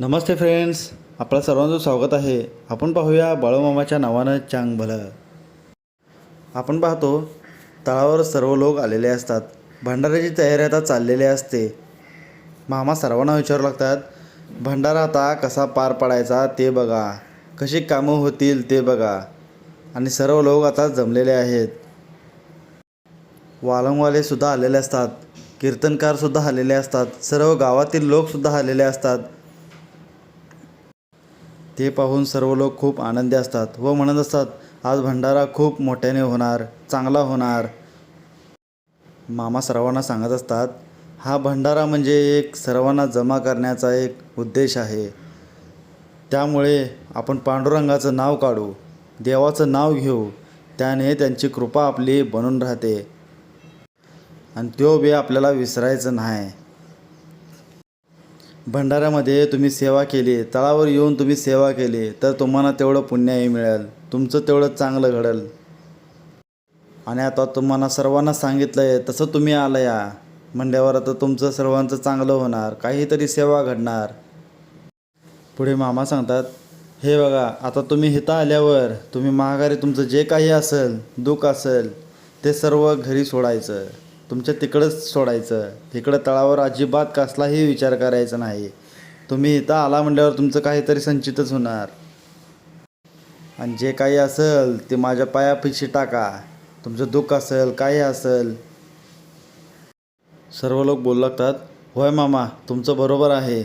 नमस्ते friends आपल्या सर्वांचं स्वागत आहे. आपण पाहूया बाळूमामाच्या नावानं चांग भलं. आपण पाहतो तळावर सर्व लोक आलेले असतात. भंडाऱ्याची तयारी आता चाललेली असते. मामा सर्वांना विचारू लागतात भंडारा आता कसा पार पाडायचा ते बघा. कशी कामं होतील ते बघा. आणि सर्व लोक आता जमलेले आहेत. वालंगवालेसुद्धा आलेले असतात. कीर्तनकारसुद्धा आलेले असतात. सर्व गावातील लोकसुद्धा आलेले असतात. ते पाहून सर्व लोक खूप आनंदी असतात व म्हणत असतात आज भंडारा खूप मोठ्याने होणार चांगला होणार. मामा सर्वांना सांगत असतात हा भंडारा म्हणजे एक सर्वांना जमा करण्याचा एक उद्देश आहे. त्यामुळे आपण पांडुरंगाचं नाव काढू देवाचं नाव घेऊ त्याने त्यांची कृपा आपली बनून राहते. आणि तो बी आपल्याला विसरायचं नाही. भंडाऱ्यामध्ये तुम्ही सेवा केली तळावर येऊन तुम्ही सेवा केली तर तुम्हाला तेवढं पुण्याही मिळेल. तुमचं तेवढं चांगलं घडेल. आणि आता तुम्हाला सर्वांना सांगितलं आहे तसं तुम्ही आलं या मंड्यावर आता तुमचं सर्वांचं चांगलं होणार काहीतरी सेवा घडणार. पुढे मामा सांगतात हे बघा आता तुम्ही हिथं आल्यावर तुम्ही महागारी तुमचं जे काही असेल दुःख असेल ते सर्व घरी सोडायचं. तुमच्या तिकडंच सोडायचं. इकडं तळावर अजिबात कसलाही विचार करायचा नाही. तुम्ही इथं आला म्हटल्यावर तुमचं काहीतरी संचितच होणार. आणि जे काही असेल ते माझ्या पायापिशी टाका. तुमचं दुःख असेल काही असेल. सर्व लोक बोलू लागतात होय मामा तुमचं बरोबर आहे.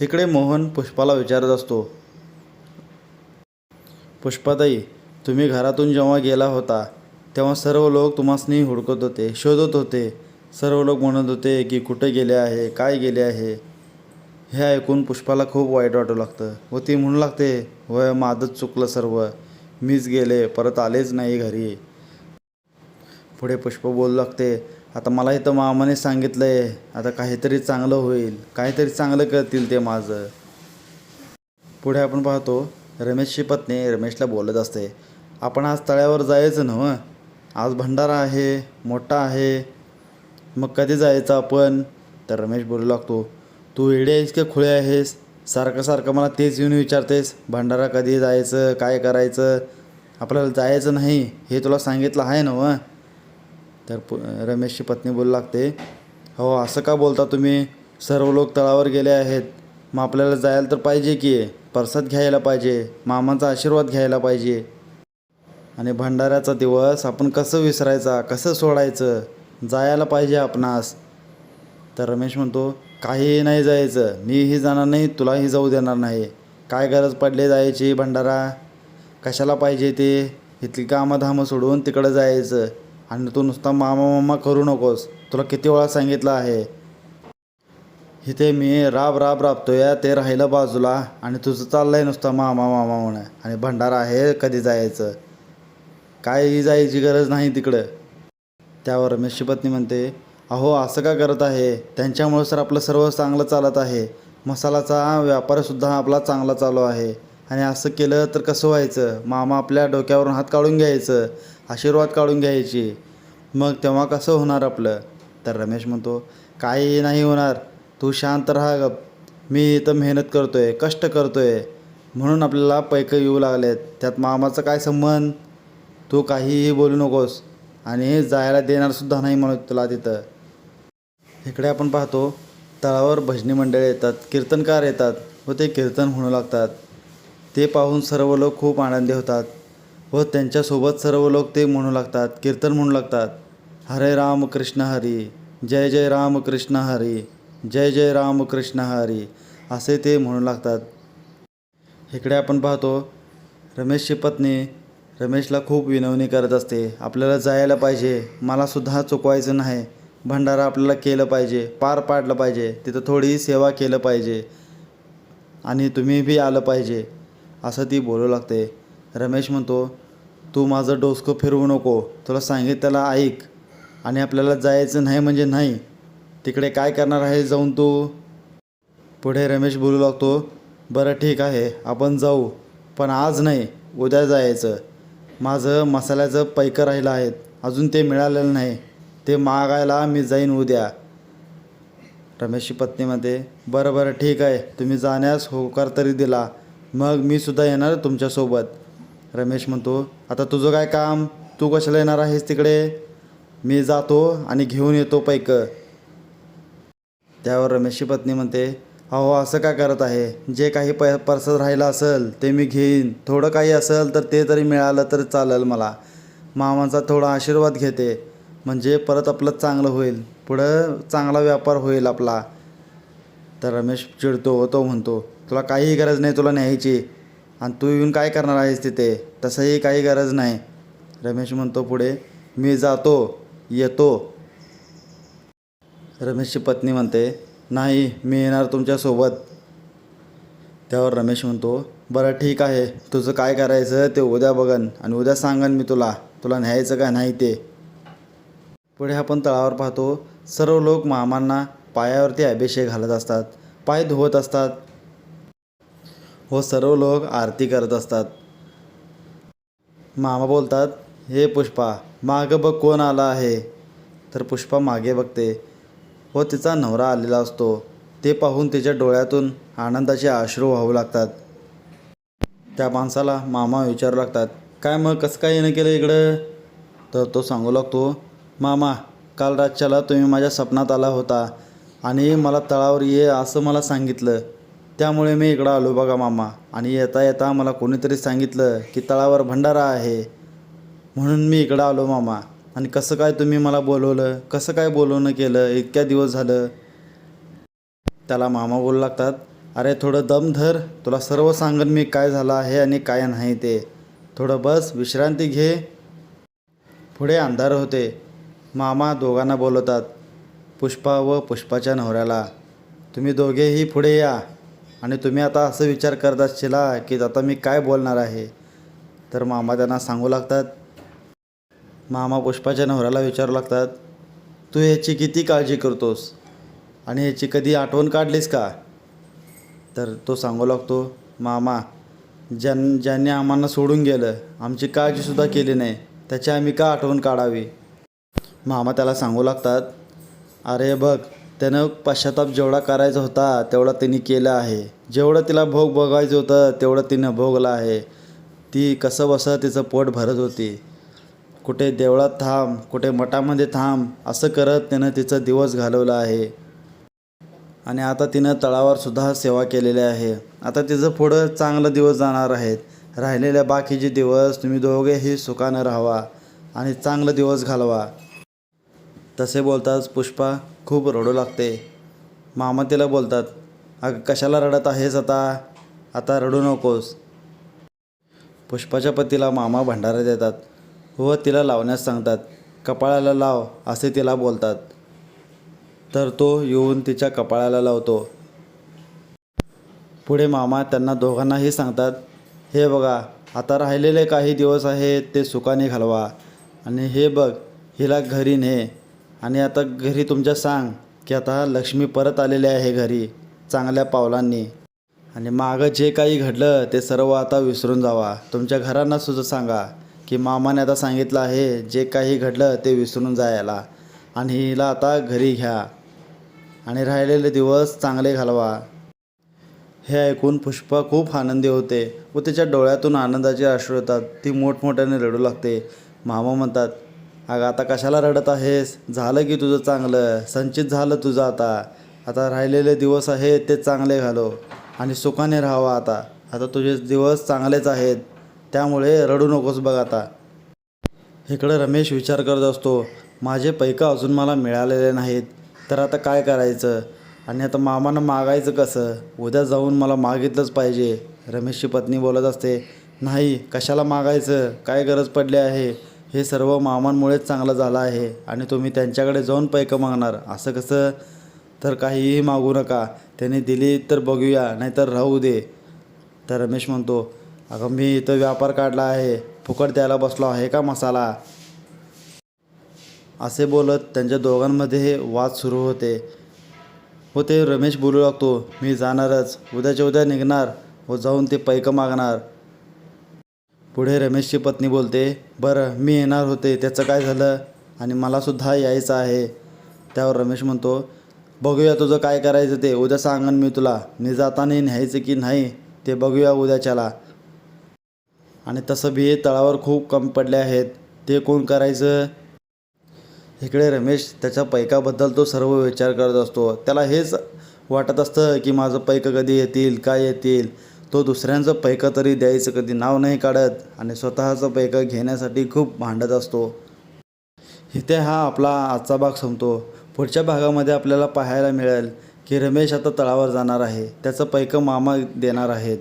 इकडे मोहन पुष्पाला विचारत असतो. पुष्पाताई तुम्ही घरातून जेव्हा गेला होता तेव्हा सर्व लोक तुम्हासनी हुडकत होते शोधत होते. सर्व लोक म्हणत होते की कुठे गेले आहे काय गेले आहे? हे ऐकून पुष्पाला खूप वाईट वाटू लागतं. व ती म्हणू लागते वय माझंच चुकलं सर्व. मीच गेले परत आलेच नाही घरी. पुढे पुष्प बोलू लागते आता मला इथं मामाने सांगितलं आहे आता काहीतरी चांगलं होईल. काहीतरी चांगलं करतील ते माझं. पुढे आपण पाहतो रमेशची पत्नी रमेशला बोलत असते आपण आज तळ्यावर जायचं नव्हं? आज भंडारा आहे मोठा आहे. मग कधी जायचं आपण? तर रमेश बोलू लागतो तू वेडे आहेस का खुळे आहेस सारखं सारखं मला तेच येऊन विचारतेस भंडारा कधी जायचं काय करायचं? आपल्याला जायचं नाही हे तुला सांगितलं आहे ना व? तर प रमेशची पत्नी बोलू लागते हो असं का बोलता तुम्ही? सर्व लोक तळावर गेले आहेत. मग आपल्याला जायला तर पाहिजे की प्रसाद घ्यायला पाहिजे मामाचा आशीर्वाद घ्यायला पाहिजे. आणि भंडाऱ्याचा दिवस आपण कसं विसरायचा कसं सोडायचं जायला पाहिजे आपणास. तर रमेश म्हणतो काहीही नाही जायचं. मीही जाणार नाही तुलाही जाऊ देणार नाही. काय गरज पडली जायची भंडारा? कशाला पाहिजे ते? इथली कामधामं सोडून तिकडं जायचं. आणि तू नुसता मामा मामा करू नकोस. तुला किती वेळा सांगितलं आहे. इथे मी राब राब राबतोय ते राहिलं बाजूला. आणि तुझं चाललंय नुसतं मामा मामा म्हणा आणि भंडारा आहे कधी जायचं? काय जायची गरज नाही तिकडं. त्यावर रमेशची पत्नी म्हणते अहो असं का करत आहे? त्यांच्यामुळं सर आपलं सर्व चांगलं चालत आहे. मसालाचा व्यापारसुद्धा आपला चांगला चालू आहे. आणि असं केलं तर कसं व्हायचं? मामा आपल्या डोक्यावरून हात काढून घ्यायचं आशीर्वाद काढून घ्यायची. मग तेव्हा कसं होणार आपलं? तर रमेश म्हणतो काही नाही होणार. तू शांत राहा गप. मी इथं मेहनत करतो आहे कष्ट करतो आहे म्हणून आपल्याला पैकं येऊ लागलेत. त्यात मामाचा काय संबंध? तू काहीही बोलू नकोस आणि जायला देणारसुद्धा नाही म्हणत तुला तिथं. इकडे आपण पाहतो तळावर भजनी मंडळ येतात कीर्तनकार येतात व ते कीर्तन म्हणू लागतात. ते पाहून सर्व लोक खूप आनंदी होतात व त्यांच्यासोबत सर्व लोक ते म्हणू लागतात कीर्तन म्हणू लागतात. हरे राम कृष्ण हरी जय जय राम कृष्ण हरी जय जय राम कृष्ण हरी असे ते म्हणू लागतात. इकडे आपण पाहतो रमेशची पत्नी रमेशला खूप विनवणी करत असते. आपल्याला जायला पाहिजे. मलासुद्धा चुकवायचं नाही. भंडारा आपल्याला केलं पाहिजे. पार पाडलं पाहिजे. तिथं थोडी सेवा केलं पाहिजे. आणि तुम्ही बी आलं पाहिजे. असं ती बोलू लागते. रमेश म्हणतो तू माझं डोसकं फिरवू नको. तुला सांगित त्याला ऐक. आणि आपल्याला जायचं नाही म्हणजे नाही. तिकडे काय करणार आहे जाऊन तू? पुढे रमेश बोलू लागतो बरं ठीक आहे. आपण जाऊ. पण आज नाही. उद्या जायचं. माझं मसाल्याचं पैकं राहिलं आहेत. अजून ते मिळालेलं नाही. ते मागायला मी जाईन उद्या. रमेशची पत्नी म्हणते बरं बरं ठीक आहे. तुम्ही जाण्यास होकार तरी दिला. मग मी सुद्धा येणार तुमच्यासोबत. रमेश म्हणतो आता तुझं काय काम? तू कशाला येणार आहेस तिकडे? मी जातो आणि घेऊन येतो पैकं. त्यावर रमेशची पत्नी म्हणते अहो असं का करत आहे? जे काही पै पर्सत राहिलं असेल ते मी घेईन. थोडं काही असेल तर ते तरी मिळालं तर चालेल मला. मामांचा थोडा आशीर्वाद घेते. म्हणजे परत आपलं चांगलं होईल. पुढं चांगला व्यापार होईल आपला. तर रमेश चिडतो तो म्हणतो तुला काहीही गरज नाही तुला न्यायची. आणि तू येऊन काय करणार आहेस तिथे? तसंही काही गरज नाही. रमेश म्हणतो पुढे मी जातो येतो. रमेशची पत्नी म्हणते नाही मी येणार तुमच्यासोबत. त्यावर रमेश म्हणतो बरं ठीक आहे. तुझं काय करायचं ते उद्या बघन आणि उद्या सांगन मी तुला. तुला न्यायचं का नाही ते. पुढे आपण तळावर पाहतो सर्व लोक मामांना पायावरती अभिषेक घालत असतात पाय धुवत असतात. व सर्व लोक आरती करत असतात. मामा बोलतात हे पुष्पा मागं बघ कोण आला आहे. तर पुष्पा मागे बघते. व तिचा नवरा आलेला असतो. ते पाहून तिच्या डोळ्यातून आनंदाचे अश्रू वाहू लागतात. त्या माणसाला मामा विचारू लागतात काय मग कसं काय येणं केलं इकडं? तर तो सांगू लागतो मामा काल रातच्याला तुम्ही माझ्या स्वप्नात आला होता आणि मला तळावर ये असं मला सांगितलं. त्यामुळे मी इकडं आलो बघा मामा आणि येता येता मला कोणीतरी सांगितलं की तळावर भंडारा आहे. म्हणून मी इकडं आलो मामा. आणि कसं काय तुम्ही मला बोलवलं? कसं काय बोलवणं केलं? इतक्या दिवस झालं. त्याला मामा बोलू लागतात अरे थोडं दम धर. तुला सर्व सांगन मी काय झालं आहे आणि काय नाही ते. थोडं बस विश्रांती घे. पुढे अंधार होते. मामा दोघांना बोलवतात पुष्पा व पुष्पाच्या नवऱ्याला. तुम्ही दोघेही पुढे या. आणि तुम्ही आता असं विचार करत असशिला की आता मी काय बोलणार आहे? तर मामा त्यांना सांगू लागतात मामा पुष्पाच्या नवऱ्याला विचारू लागतात तू ह्याची किती काळजी करतोस? आणि ह्याची कधी आठवण काढलीस का? तर तो सांगू लागतो मामा ज्यां ज्यांनी आम्हाला सोडून गेलं आमची काळजीसुद्धा केली नाही त्याची आम्ही का आठवण काढावी? मामा त्याला सांगू लागतात अरे बघ त्यानं पश्चाताप जेवढा करायचा होता तेवढा तिने केलं आहे. जेवढं तिला भोग बघायचं होतं तेवढं तिनं भोगलं आहे. ती कसं बसं तिचं पोट भरत होती. कुठे देवळात थांब कुठे मठामध्ये थांब असं करत त्यानं तिचं दिवस घालवला आहे. आणि आता तिनं तळावर सुद्धा सेवा केलेली आहे. आता तिचं पुढं चांगलं दिवस जाणार आहेत. राहिलेल्या बाकीचे दिवस तुम्ही दोघेही सुखानं राहावा आणि चांगलं दिवस घालवा. तसे बोलताच पुष्पा खूप रडू लागते. मामा तिला बोलतात अगं कशाला रडत आहेस आता? आता रडू नकोस. पुष्पाच्या पतीला मामा भंडारा देतात. व तिला लावण्यास सांगतात. कपाळाला लाव असे तिला बोलतात. तर तो येऊन तिच्या कपाळाला लावतो. पुढे मामा त्यांना दोघांनाही सांगतात हे बघा आता राहिलेले काही दिवस आहेत ते सुखाने घालवा. आणि हे बघ हिला घरी ने. आणि आता घरी तुमच्या सांग की आता लक्ष्मी परत आलेली आहे घरी चांगल्या पावलांनी. आणि मागं जे काही घडलं ते सर्व आता विसरून जावा. तुमच्या घरांना सुद्धा सांगा. की मामाने आता सांगितलं आहे जे काही घडलं ते विसरून जायला आणि हिला आता घरी घ्या. आणि राहिलेले दिवस चांगले घालवा. हे ऐकून पुष्पा खूप आनंदी होते व तिच्या डोळ्यातून आनंदाचे अश्रू येतात. ती मोठमोठ्याने रडू लागते. मामा म्हणतात अगं आता कशाला रडत आहेस? झालं की तुझं चांगलं. संचित झालं तुझं आता. आता राहिलेले दिवस आहेत ते चांगले घालो आणि सुखाने राहावा आता. आता तुझे दिवस चांगलेच आहेत. त्यामुळे रडू नकोस बघ आता. इकडं रमेश विचार करत असतो माझे पैका अजून मला मिळालेले नाहीत तर आता काय करायचं? आणि आता मामानं मागायचं कसं? उद्या जाऊन मला मागितलंच पाहिजे. रमेशची पत्नी बोलत असते नाही कशाला मागायचं? काय गरज पडली आहे? हे सर्व मामांमुळेच चांगलं झालं आहे आणि तुम्ही त्यांच्याकडे जाऊन पैकं मागणार. असं कसं? तर काहीही मागू नका. त्यांनी दिली तर बघूया नाहीतर राहू दे. तर रमेश म्हणतो अगं मी इथं व्यापार काढला आहे. फुकट द्यायला बसलो आहे का मसाला? असे बोलत त्यांच्या दोघांमध्ये वाद सुरू होते. हो ते रमेश बोलू लागतो मी जाणारच. उद्याच्या उद्या निघणार. व जाऊन ते पैकं मागणार. पुढे रमेशची पत्नी बोलते बरं मी येणार होते. त्याचं काय झालं? आणि मलासुद्धा यायचं आहे. त्यावर रमेश म्हणतो बघूया तुझं काय करायचं ते. उद्या सांगन मी तुला. मी जाताना न्यायचं की नाही ते बघूया उद्याच्याला. आणि तसं बी तळावर खूप कमी पडले आहेत. ते कोण करायचं? इकडे रमेश त्याच्या पैकाबद्दल तो सर्व विचार करत असतो. त्याला हेच वाटत असतं की माझं पैक कधी येतील काय येतील? तो दुसऱ्यांचं पैक तरी द्यायचं कधी नाव नाही काढत आणि स्वतःचं पैक घेण्यासाठी खूप भांडत असतो. इथे हा आपला आजचा भाग संपतो. पुढच्या भागामध्ये आपल्याला पाहायला मिळेल की रमेश आता तळावर जाणार आहे. त्याचं पैकं मामा देणार आहेत.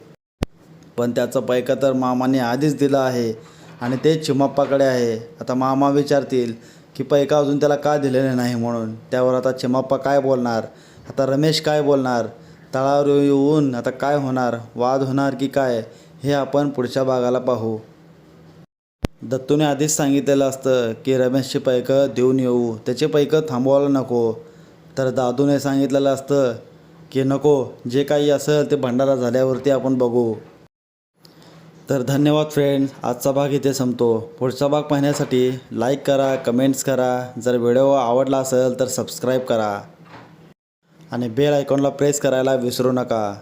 पण त्याचं पैका तर मामाने आधीच दिलं आहे आणि ते चिमाप्पाकडे आहे. आता मामा विचारतील की पैका अजून त्याला का दिलेले नाही म्हणून. त्यावर आता चिमाप्पा काय बोलणार? आता रमेश काय बोलणार? तळावर येऊन आता काय होणार? वाद होणार की काय? हे आपण पुढच्या भागाला पाहू. दत्तूने आधीच सांगितलेलं असतं की रमेशचे पैकं देऊन येऊ. त्याचे पैकं थांबवायला नको. तर दादूने सांगितलेलं असतं की नको जे काही असेल ते भंडारा झाल्यावरती आपण बघू. तर धन्यवाद फ्रेंड्स आजचा भाग इथे संपतो. पुढचा भाग पाहण्यासाठी लाईक करा कमेंट्स करा. जर व्हिडिओ आवडला असेल तर सबस्क्राईब करा. आणि बेल आयकॉनला प्रेस करायला विसरू नका.